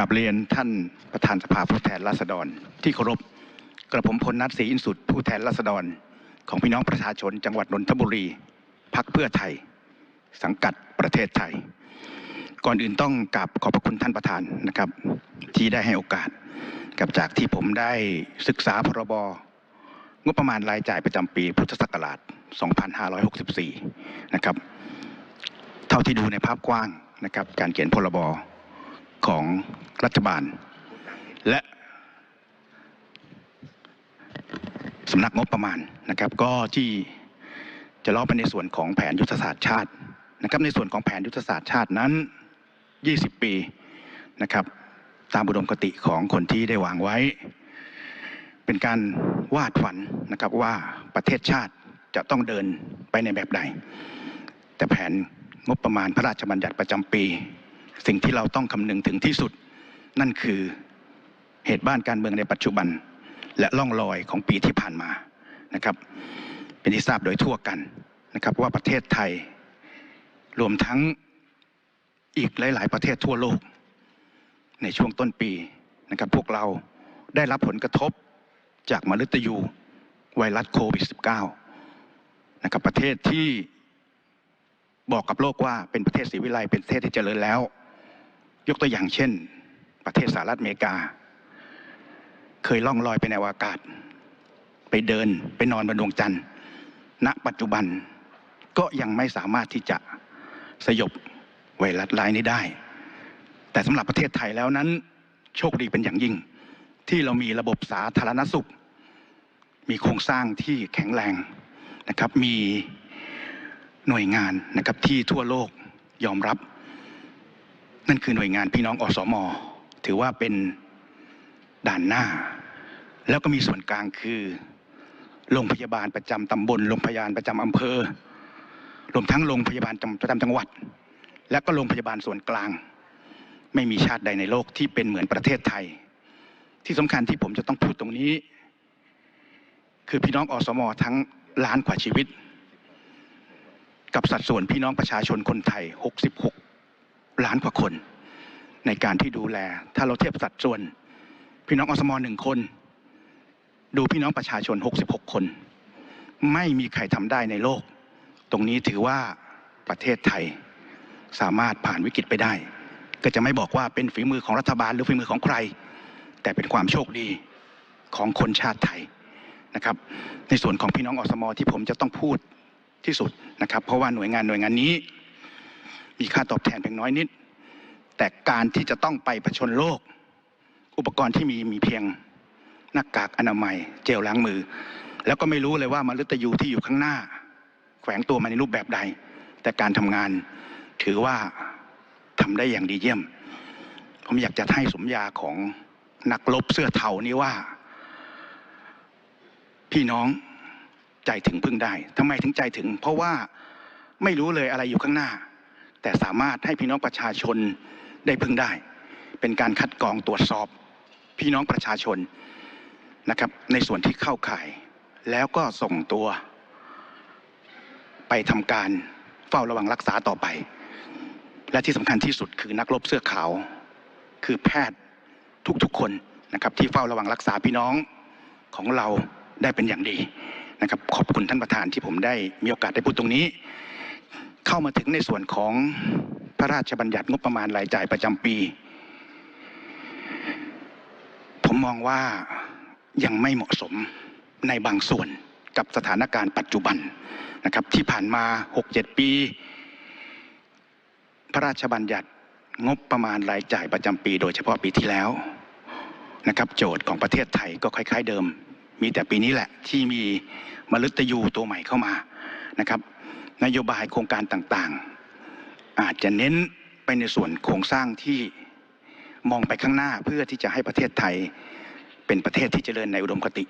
กับเรียนท่านประธานสภาผู้แทนราษฎรที่เคารพกระผมพลนัทศรีอินสุดผู้แทนราษฎรของพี่น้องประชาชนจังหวัดนนทบุรีพักเพื่อไทย สังกัดประเทศไทย ก่อนอื่นต้องกราบขอบพระคุณท่านประธานนะครับ ที่ได้ให้โอกาสกับจากที่ผมได้ศึกษาพรบงบประมาณรายจ่ายประจำปีพุทธศักราช 2564 นะครับ เท่าที่ดูในภาพกว้างนะครับ การเขียนพรบ ของรัฐบาลและสำนักงบประมาณนะครับก็ที่จะล้อไปในส่วนของแผนยุทธศาสตร์ชาตินะครับในส่วนของแผนยุทธศาสตร์ชาตินั้น 20 ปีนะครับตามบุดมคติของคนที่ได้วางไว้ เป็นการวาดฝันนะครับว่าประเทศชาติจะต้องเดินไปในแบบใด แต่แผนงบประมาณพระราชบัญญัติประจำปี สิ่งที่เราต้องคำนึงถึงที่สุดนั่นคือเหตุบ้านการเมืองในปัจจุบัน และล่องรอยของปีที่ผ่านมานะครับ เป็นที่ทราบโดยทั่วกันนะครับ ว่าประเทศไทย รวมทั้งอีกหลาย ๆ ประเทศทั่วโลก ในช่วงต้นปีนะครับ พวกเราได้รับผลกระทบจากมฤตยูไวรัสโควิด -19 นะครับประเทศที่บอกกับโลกว่าเป็นประเทศสีวิไลเป็นประเทศที่เจริญแล้ว ยกตัวอย่างเช่น ประเทศสหรัฐอเมริกา เคยล่องลอยไปในอวกาศ ไปเดินไปนอนบนดวงจันทร์ ณ ปัจจุบันก็ยังไม่สามารถที่จะสยบไวรัสรายนี้ได้ แต่สำหรับประเทศไทยแล้วนั้น โชคดีเป็นอย่างยิ่ง ที่เรามีระบบสาธารณสุข มีโครงสร้างที่แข็งแรงนะครับ มีหน่วยงานนะครับที่ทั่วโลกยอมรับ นั่นคือหน่วยงานพี่น้องอสม ถือว่าเป็นด่านหน้า แล้วก็มีส่วนกลางคือโรงพยาบาลประจำตำบลโรงพยาบาลประจำอำเภอรวมทั้งโรงพยาบาลประจำจังหวัด และก็โรงพยาบาลส่วนกลาง ไม่มีชาติใดในโลกที่เป็นเหมือนประเทศไทย ที่สำคัญที่ผมจะต้องพูดตรงนี้ คือพี่น้องอสมทั้งล้านกว่าชีวิต กับสัดส่วนพี่น้องประชาชนคนไทย 66 ล้านกว่าคน ในการที่ดูแล ถ้าเราเทียบสัดส่วน พี่น้องอสมหนึ่งคน ดูพี่น้องประชาชน 66 คน ไม่มีใครทำได้ในโลก ตรงนี้ถือว่าประเทศไทยสามารถผ่านวิกฤตไปได้ ก็จะไม่บอกว่าเป็นฝีมือของรัฐบาลหรือฝีมือของใคร แต่เป็นความโชคดีของคนชาติไทยนะครับ ในส่วนของพี่น้องอสมที่ผมจะต้องพูดที่สุดนะครับ เพราะว่าหน่วยงานหน่วยงานนี้ มีค่าตอบแทนเพียงน้อยนิด แต่การที่จะต้องไปผชนโลก อุปกรณ์ที่มีมีเพียงหน้ากากอนามัย เจลล้างมือ แล้วก็ไม่รู้เลยว่ามฤตยูที่อยู่ข้างหน้าแฝงตัวมาในรูปแบบใด แต่การทำงานถือว่าทำได้อย่างดีเยี่ยม ผมอยากจะให้สมญาของนักรบเสื้อเทานี้ว่า พี่น้องใจถึงพึ่งได้ทำไมถึงใจถึง เพราะว่าไม่รู้เลยอะไรอยู่ข้างหน้า แต่สามารถให้พี่น้องประชาชนได้พึ่งได้ เป็นการคัดกรองตรวจสอบพี่น้องประชาชนนะครับในส่วนที่เข้าข่าย แล้วก็ส่งตัว ไปทำการเฝ้าระวังรักษาต่อไป และที่สำคัญที่สุดคือนักรบเสื้อขาว คือแพทย์ทุกๆคนนะครับที่เฝ้าระวังรักษาพี่น้องของเราได้เป็นอย่างดีนะครับขอบคุณท่านประธานที่ผมได้มีโอกาสได้พูดตรงนี้ เข้ามาถึงในส่วนของพระราชบัญญัติงบประมาณรายจ่ายประจำปี ผมมองว่ายังไม่เหมาะสมในบางส่วนกับสถานการณ์ปัจจุบันนะครับที่ผ่านมา 6-7 ปี พระราชบัญญัติงบประมาณรายจ่ายประจำปี โดยเฉพาะปีที่แล้วนะครับ โจทย์ของประเทศไทยก็คล้าย ๆ เดิม มีแต่ปีนี้แหละที่มีมฤตยูตัวใหม่เข้ามานะครับ นโยบายโครงการต่างๆ อาจจะเน้นไปในส่วนโครงสร้างที่มองไปข้างหน้าเพื่อที่จะให้ประเทศไทยเป็นประเทศที่เจริญในอุดมคติ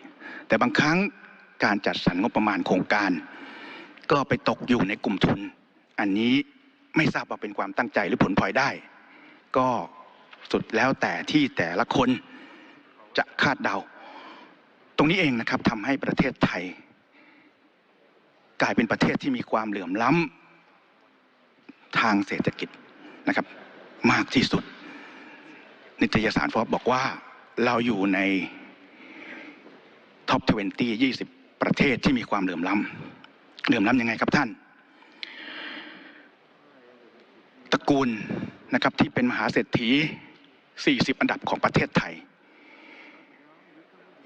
แต่บางครั้งการจัดสรรงบประมาณโครงการ ก็ไปตกอยู่ในกลุ่มทุน อันนี้ไม่ทราบว่าเป็นความตั้งใจหรือผลพลอยได้ ก็สุดแล้วแต่ที่แต่ละคนจะคาดเดา ตรงนี้เองนะครับทำให้ประเทศไทย กลายเป็นประเทศที่มีความเหลื่อมล้ำทางเศรษฐกิจนะครับมากที่สุด นิตยสารฟอบบอกว่าเราอยู่ในท็อป 20 20 ประเทศที่มีความเหลื่อมล้ำเหลื่อมล้ำยังไงครับท่าน ตระกูลนะครับที่เป็นมหาเศรษฐี 40 อันดับของประเทศไทย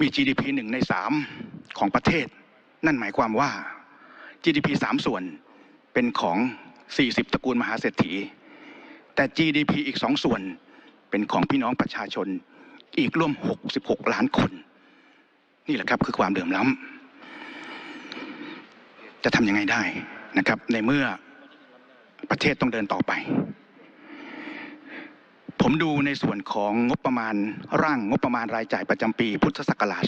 มี GDP หนึ่งในสามของประเทศ นั่นหมายความว่า GDP สามส่วนเป็นของ40ตระกูลมหาเศรษฐี แต่ GDP อีกสองส่วนเป็นของพี่น้องประชาชนอีกร่วม 66 ล้านคน นี่แหละครับคือความเดือมล้ำจะทำยังไงได้นะครับ ในเมื่อประเทศต้องเดินต่อไป ผมดูในส่วนของงบประมาณร่างงบประมาณรายจ่ายประจำปี พุทธศักราช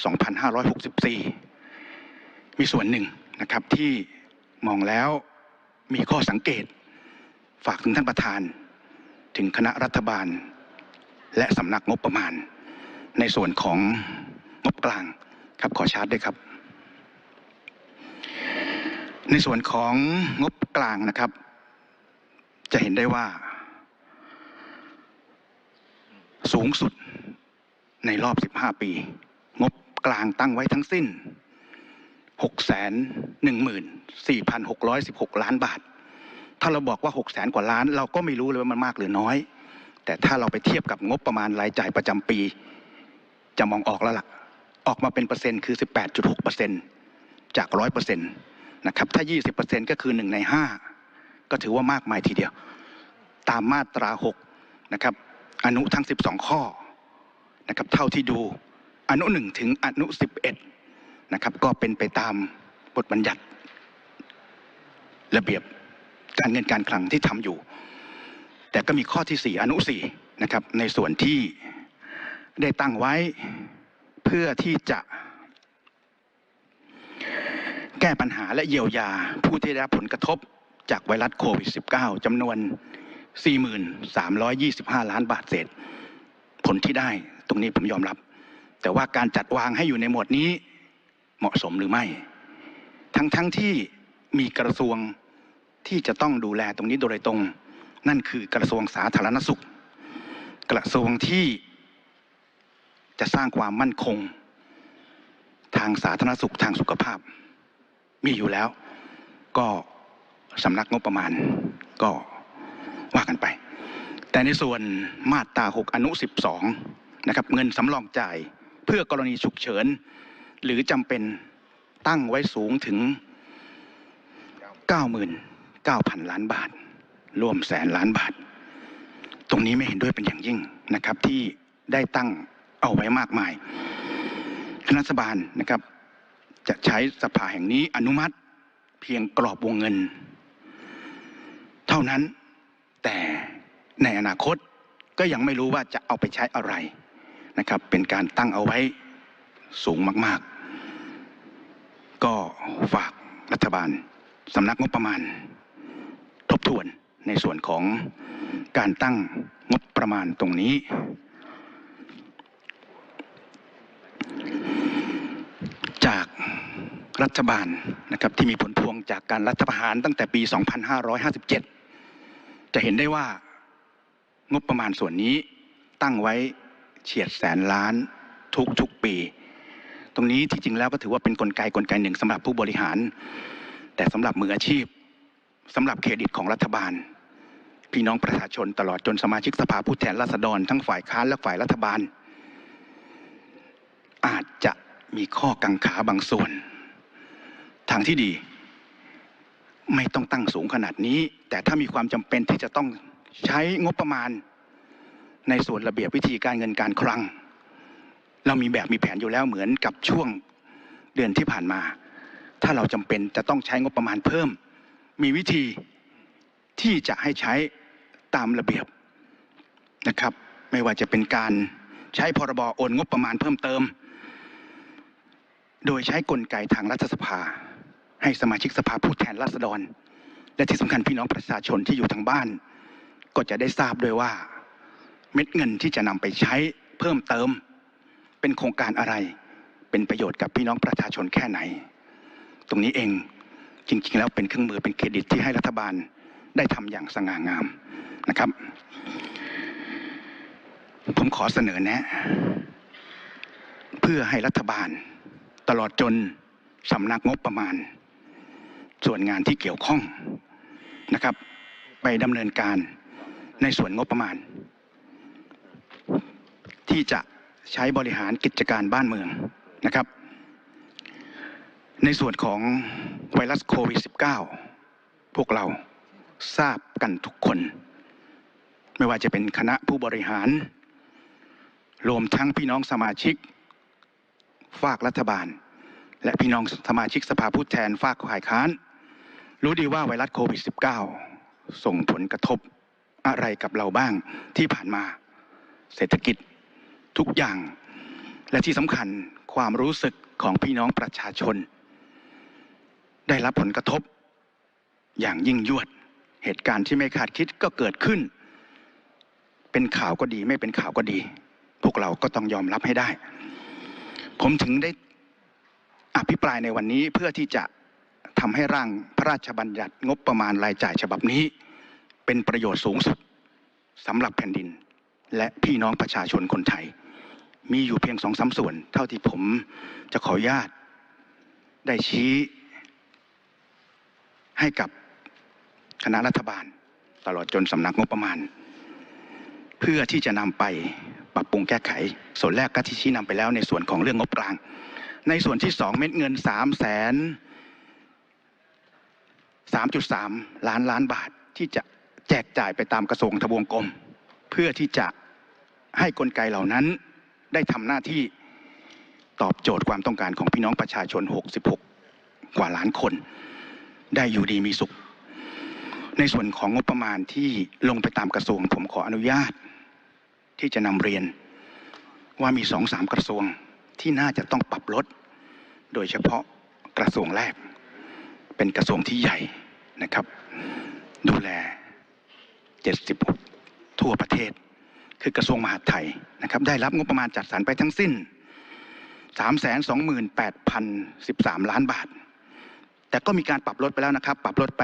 2564 มีส่วนหนึ่งนะครับที่ มองแล้วมีข้อสังเกต ฝากถึงท่านประธาน ถึงคณะรัฐบาล และสำนักงบประมาณ ในส่วนของงบกลางครับขอชาร์จด้วยครับ ในส่วนของงบกลางนะครับ จะเห็นได้ว่า สูงสุดในรอบ 15 ปี งบกลางตั้งไว้ทั้งสิ้น 614,616ล้านบาท ถ้าเราบอกว่า6แสนกว่าล้าน เราก็ไม่รู้เลยว่ามันมากหรือน้อย แต่ถ้าเราไปเทียบกับงบประมาณรายจ่ายประจำปี จะมองออกแล้วล่ะ ออกมาเป็นเปอร์เซ็นต์คือ 18.6เปอร์เซ็นต์จาก100เปอร์เซ็นต์นะครับถ้า 20เปอร์เซ็นต์ก็คือ 1 ใน 5 ก็ถือว่ามากมายทีเดียว ตามมาตรา6นะครับอนุทั้ง 12 ข้อนะครับเท่าที่ดูอนุ 1 ถึงอนุ 11 นะครับก็เป็นไปตามบทบัญญัติระเบียบการเงินการคลังที่ทำอยู่ แต่ก็มีข้อที่ 4 อนุ4นะครับในส่วนที่ได้ตั้งไว้เพื่อที่จะแก้ปัญหาและเยียวยาผู้ที่ได้รับผลกระทบจากไวรัสโควิด -19 จำนวน 43,25 ล้านบาทเศษ ผลที่ได้ตรงนี้ผมยอมรับ แต่ว่าการจัดวางให้อยู่ในหมวดนี้ เหมาะสมหรือไม่ ทั้งๆทที่มีกระทรวงที่จะต้องดูแลตรงนี้โดยตรง นั่นคือกระทรวงสาธารณสุข กระทรวงที่จะสร้างความมั่นคง ทางสาธารณสุขทางสุขภาพ มีอยู่แล้ว ก็สำนักงบประมาณก็ว่ากันไป แต่ในส่วนมาตรา 6 อนุ 12 นะครับ เงินสำรองจ่ายเพื่อกรณีฉุกเฉิน หรือจำเป็นตั้งไว้สูงถึง99,000ล้านบาท รวมแสนล้านบาท ตรงนี้ไม่เห็นด้วยเป็นอย่างยิ่งนะครับที่ได้ตั้งเอาไว้มากมาย คณะรัฐบาลนะครับ จะใช้สภาแห่งนี้อนุมัติเพียงกรอบวงเงิน เท่านั้นแต่ในอนาคตก็ยังไม่รู้ว่าจะเอาไปใช้อะไรนะครับ เป็นการตั้งเอาไว้ สูงมากๆ ก็ฝากรัฐบาลสำนักงบประมาณ ทบทวนในส่วนของการตั้งงบประมาณตรงนี้ จากรัฐบาลนะครับที่มีผลพวงจากการรัฐประหารตั้งแต่ปี 2557 จะเห็นได้ว่างบประมาณส่วนนี้ตั้งไว้เฉียดแสนล้านทุกทุกปี ตรงนี้ที่จริงแล้วก็ถือว่าเป็นกลไกกลไกหนึ่งสำหรับผู้บริหาร แต่สำหรับมืออาชีพสำหรับเครดิตของรัฐบาล พี่น้องประชาชนตลอดจนสมาชิกสภาผู้แทนราษฎร ทั้งฝ่ายค้านและฝ่ายรัฐบาล อาจจะมีข้อกังขาบางส่วน ทางที่ดี ไม่ต้องตั้งสูงขนาดนี้ แต่ถ้ามีความจำเป็นที่จะต้องใช้งบประมาณ ในส่วนระเบียบวิธีการเงินการคลัง เรามีแบบมีแผนอยู่แล้วเหมือนกับช่วงเดือนที่ผ่านมา ถ้าเราจำเป็นจะต้องใช้งบประมาณเพิ่ม มีวิธีที่จะให้ใช้ตามระเบียบนะครับ ไม่ว่าจะเป็นการใช้พรบโอนงบประมาณเพิ่มเติม โดยใช้กลไกทางรัฐสภา ให้สมาชิกสภาผู้แทนราษฎร และที่สำคัญพี่น้องประชาชนที่อยู่ทางบ้าน ก็จะได้ทราบด้วยว่า เม็ดเงินที่จะนำไปใช้เพิ่มเติม เป็นโครงการอะไร เป็นประโยชน์กับพี่น้องประชาชนแค่ไหน ตรงนี้เองจริง ๆ แล้วเป็นเครื่องมือเป็นเครดิตที่ให้รัฐบาลได้ทำอย่างสง่างามนะครับ ผมขอเสนอแนะ เพื่อให้รัฐบาล ตลอดจนสำนักงบประมาณ ส่วนงานที่เกี่ยวข้องนะครับ ไปดำเนินการในส่วนงบประมาณ ที่จะ ใช้บริหารกิจการบ้านเมืองนะครับ ในส่วนของไวรัสโควิด -19 พวกเราทราบกันทุกคน ไม่ว่าจะเป็นคณะผู้บริหาร รวมทั้งพี่น้องสมาชิก ฝากรัฐบาล และพี่น้องสมาชิกสภาผู้แทนฝากฝ่ายค้าน รู้ดีว่าไวรัสโควิด -19 ส่งผลกระทบอะไรกับเราบ้างที่ผ่านมา เศรษฐกิจ ทุกอย่าง และที่สำคัญความรู้สึกของพี่น้องประชาชน ได้รับผลกระทบ อย่างยิ่งยวด เหตุการณ์ที่ไม่คาดคิดก็เกิดขึ้น เป็นข่าวก็ดีไม่เป็นข่าวก็ดี พวกเราก็ต้องยอมรับให้ได้ ผมถึงได้อภิปรายในวันนี้เพื่อที่จะทำให้ร่างพระราชบัญญัติงบประมาณรายจ่ายฉบับนี้ เป็นประโยชน์สูงสุดสำหรับแผ่นดิน และพี่น้องประชาชนคนไทย มีอยู่เพียงสองสาส่วนเท่าที่ผมจะขออนุญาตได้ชี้ให้กับคณะรัฐบาล ตลอดจนสำนักงบประมาณ เพื่อที่จะนำไปปรับปรุงแก้ไข ส่วนแรกก็ที่ชี้นำไปแล้วในส่วนของเรื่องงบกลาง ในส่วนที่สองเม็ดเงินสามแสนสามจุดสามล้านล้านบาทที่จะแจกจ่ายไปตามกระทรวงทบวงกรมเพื่อที่จะให้กลไกเหล่านั้น ได้ทำหน้าที่ตอบโจทย์ความต้องการของพี่น้องประชาชน 66 กว่าล้านคน ได้อยู่ดีมีสุข ในส่วนของงบประมาณที่ลงไปตามกระทรวง ผมขออนุญาต ที่จะนำเรียนว่ามีสองสามกระทรวงที่น่าจะต้องปรับลด โดยเฉพาะกระทรวงแรก เป็นกระทรวงที่ใหญ่นะครับ ดูแล 76 ทั่วประเทศ คือกระทรวงมหาดไทยนะครับได้รับงบประมาณจัดสรรไปทั้งสิ้น 328,013 ล้านบาท แต่ก็มีการปรับลดไปแล้วนะครับ ปรับลดไป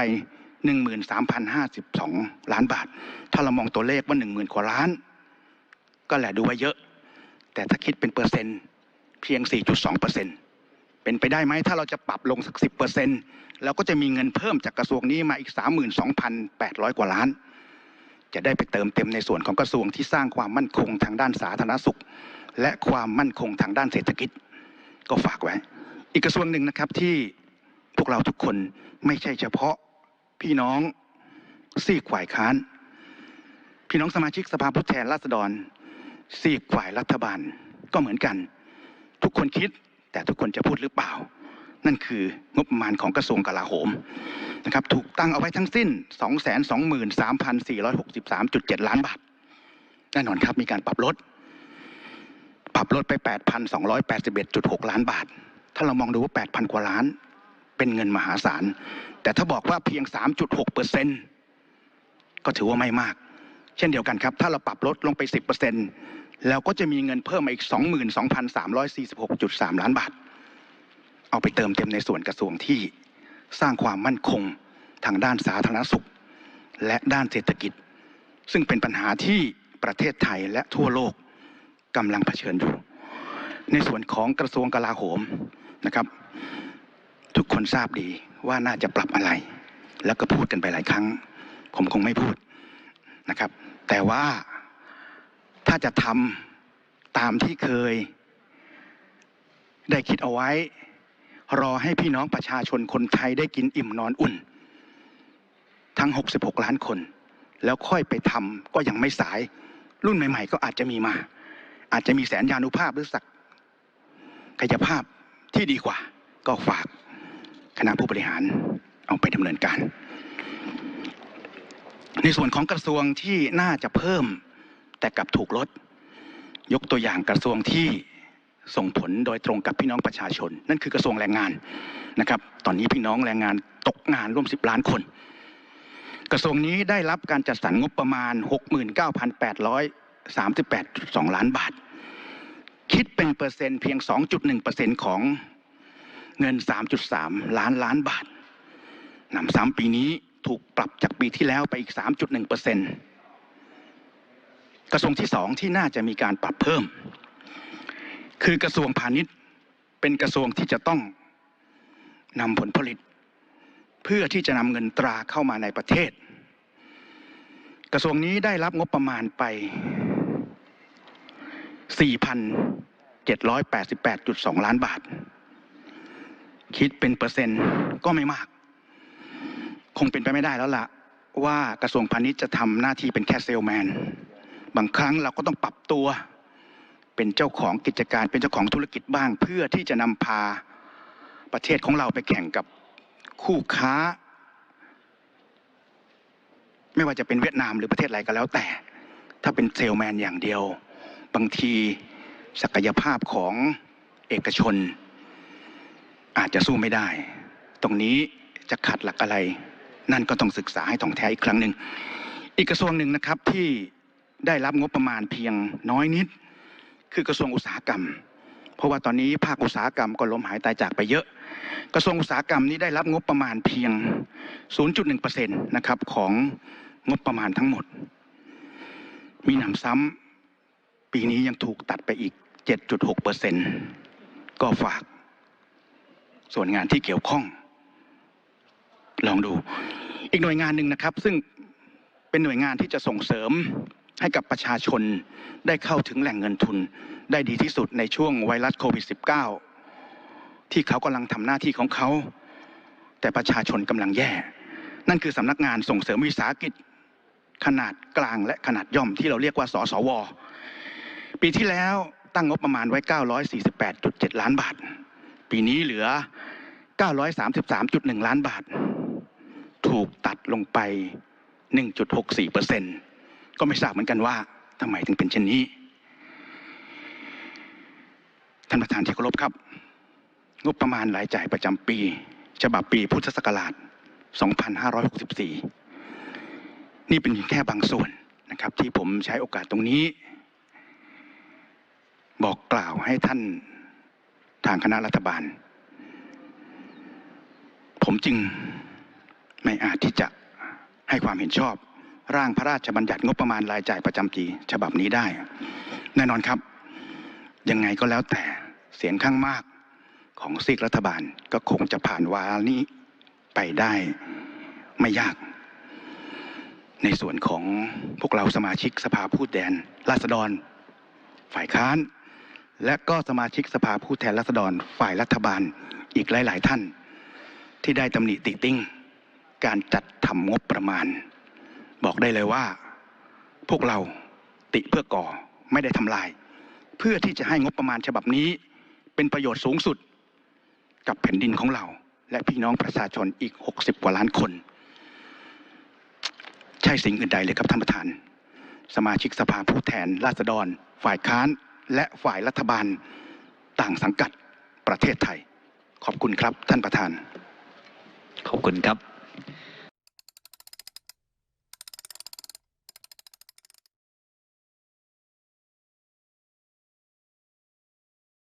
13,052 ล้านบาท ถ้าเรามองตัวเลขว่า 10,000 กว่าล้าน ก็แหละดูว่าเยอะ แต่ถ้าคิดเป็นเปอร์เซ็นต์เพียง 4.2เปอร์เซ็นต์เป็นไปได้ไหมถ้าเราจะปรับลงสัก 10เปอร์เซ็นต์เราก็จะมีเงินเพิ่มจากกระทรวงนี้มาอีก 32,800 กว่าล้าน จะได้ไปเติมเต็มในส่วนของกระทรวงที่สร้างความมั่นคงทางด้านสาธารณสุข และความมั่นคงทางด้านเศรษฐกิจ ก็ฝากไว้ อีกกระทรวงหนึ่งนะครับที่พวกเราทุกคนไม่ใช่เฉพาะพี่น้องซีกฝ่ายค้าน พี่น้องสมาชิกสภาผู้แทนราษฎรซีกฝ่ายรัฐบาลก็เหมือนกัน ทุกคนคิดแต่ทุกคนจะพูดหรือเปล่า นั่นคืองบประมาณของกระทรวงกลาโหมนะครับถูกตั้งเอาไว้ทั้งสิ้น 223,463.7 ล้านบาท แน่นอนครับมีการปรับลด ปรับลดไป 8,281.6 ล้านบาท ถ้าเรามองดูว่า 8,000 กว่าล้าน เป็นเงินมหาศาล แต่ถ้าบอกว่าเพียง 3.6เปอร์เซ็นต์ก็ถือว่าไม่มาก เช่นเดียวกันครับ ถ้าเราปรับลดลงไป 10เปอร์เซ็นต์แล้วก็จะมีเงินเพิ่มมาอีก 22,346.3 ล้านบาท เอาไปเติมเต็มในส่วนกระทรวงที่สร้างความมั่นคงทางด้านสาธารณสุข และด้านเศรษฐกิจ ซึ่งเป็นปัญหาที่ประเทศไทยและทั่วโลกกำลังเผชิญอยู่ ในส่วนของกระทรวงกลาโหมนะครับ ทุกคนทราบดีว่าน่าจะปรับอะไร แล้วก็พูดกันไปหลายครั้ง ผมคงไม่พูดนะครับ แต่ว่าถ้าจะทำตามที่เคยได้คิดเอาไว้ รอให้พี่น้องประชาชนคนไทยได้กินอิ่มนอนอุ่น ทั้ง 66 ล้านคน แล้วค่อยไปทำก็ยังไม่สาย รุ่นใหม่ ๆ ก็อาจจะมีมา อาจจะมีแสนยานุภาพหรือสักกายภาพที่ดีกว่า ก็ฝากคณะผู้บริหารเอาไปดำเนินการ ในส่วนของกระทรวงที่น่าจะเพิ่มแต่กลับถูกลด ยกตัวอย่างกระทรวงที่ ส่งผลโดยตรงกับพี่น้องประชาชน นั่นคือกระทรวงแรงงานนะครับ ตอนนี้พี่น้องแรงงานตกงานร่วม 10 ล้านคน กระทรวงนี้ได้รับการจัดสรรงบประมาณ 69,838.2 ล้านบาท คิดเป็นเปอร์เซ็นต์เพียง 2.1%ของเงิน 3.3 ล้านล้านบาทนำซ้ำปีนี้ถูกปรับจากปีที่แล้วไปอีก 3.1%กกระทรวงที่สองที่น่าจะมีการปรับเพิ่ม คือกระทรวงพาณิชย์เป็นกระทรวงที่จะต้องนำผลผลิต เพื่อที่จะนำเงินตราเข้ามาในประเทศ กระทรวงนี้ได้รับงบประมาณไป 4,788.2 ล้านบาท คิดเป็นเปอร์เซ็นต์ก็ไม่มาก คงเป็นไปไม่ได้แล้วล่ะว่ากระทรวงพาณิชย์จะทำหน้าที่เป็นแค่เซลแมน บางครั้งเราก็ต้องปรับตัว เป็นเจ้าของกิจการเป็นเจ้าของธุรกิจบ้าง เพื่อที่จะนำพาประเทศของเราไปแข่งกับคู่ค้า ไม่ว่าจะเป็นเวียดนามหรือประเทศอะไรก็แล้วแต่ ถ้าเป็นเซลแมนอย่างเดียว บางทีศักยภาพของเอกชน อาจจะสู้ไม่ได้ ตรงนี้จะขัดหลักอะไร นั่นก็ต้องศึกษาให้ถ่องแท้อีกครั้งหนึ่งอีกกระทรวงหนึ่งนะครับที่ได้รับงบประมาณเพียงน้อยนิด คือกระทรวงอุตสาหกรรม เพราะว่าตอนนี้ภาคอุตสาหกรรมก็ล้มหายตายจากไปเยอะ กระทรวงอุตสาหกรรมนี้ได้รับงบประมาณเพียง 0.1%นะครับของงบประมาณทั้งหมด มีหนำซ้ำปีนี้ยังถูกตัดไปอีก 7.6%ก็ฝาก ส่วนงานที่เกี่ยวข้อง ลองดู อีกหน่วยงานหนึ่งนะครับ ซึ่งเป็นหน่วยงานที่จะส่งเสริม ให้กับประชาชนได้เข้าถึงแหล่งเงินทุนได้ดีที่สุดในช่วงไวรัสโควิด -19 ที่เขากำลังทำหน้าที่ของเขา แต่ประชาชนกำลังแย่ นั่นคือสำนักงานส่งเสริมวิสาหกิจ ขนาดกลางและขนาดย่อมที่เราเรียกว่าสสว ปีที่แล้วตั้งงบประมาณไว้ 948.7 ล้านบาท ปีนี้เหลือ 933.1 ล้านบาท ถูกตัดลงไป 1.64เปอร์เซ็นต์ ก็ไม่ทราบเหมือนกันว่าทำไมถึงเป็นเช่นนี้ ท่านประธานที่เคารพครับ งบประมาณรายจ่ายประจำปี ฉบับปีพุทธศักราช 2564 นี่เป็นแค่บางส่วนนะครับ ที่ผมใช้โอกาสตรงนี้ บอกกล่าวให้ท่านทางคณะรัฐบาล ผมจึงไม่อาจที่จะให้ความเห็นชอบ ร่างพระราชบัญญัติงบประมาณรายจ่ายประจำปีฉบับนี้ได้ แน่นอนครับ ยังไงก็แล้วแต่เสียงข้างมากของซีกรัฐบาลก็คงจะผ่านวาระนี้ไปได้ไม่ยาก ในส่วนของพวกเราสมาชิกสภาผู้แทนราษฎร ฝ่ายค้าน และก็สมาชิกสภาผู้แทนราษฎรฝ่ายรัฐบาลอีกหลาย ๆ ท่าน ที่ได้ตำหนิติติ้ง การจัดทำงบประมาณ บอกได้เลยว่าพวกเราติเพื่อก่อไม่ได้ทำลาย เพื่อที่จะให้งบประมาณฉบับนี้ เป็นประโยชน์สูงสุด กับแผ่นดินของเรา และพี่น้องประชาชนอีก 60 กว่าล้านคน ใช่สิ่งอื่นใดเลยครับท่านประธาน สมาชิกสภาผู้แทนราษฎร ฝ่ายค้านและฝ่ายรัฐบาลต่างสังกัดประเทศไทย ขอบคุณครับท่านประธาน ขอบคุณครับ